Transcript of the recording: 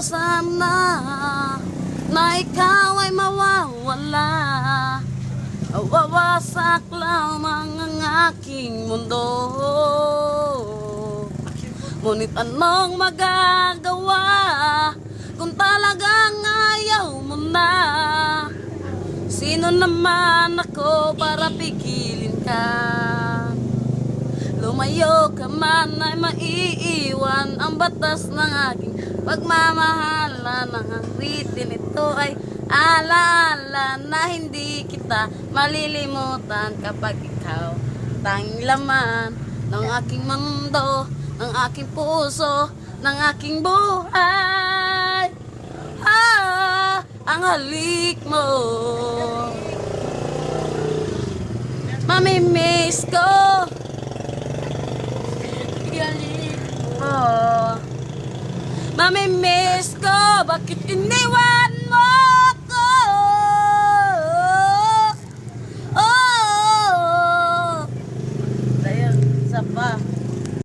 sana na ikaw ay mawawala. Wawasak lamang ang aking mundo. Ngunit anong magagawa Kung talagang ayaw mo na? Sino naman ako para pigilin ka? Lumayo ka man ay maiiwan ang batas ng aking pagmamahala ng awitin ito ay alaala na hindi kita malilimutan kapag ikaw tanging laman ng aking mundo, ng aking puso, ng aking buhay. Ah, ang halik mo. Mamimiss ko. Namimiss ko, bakit iniwan mo ako? Oh, oh, oh. Dahil, isa.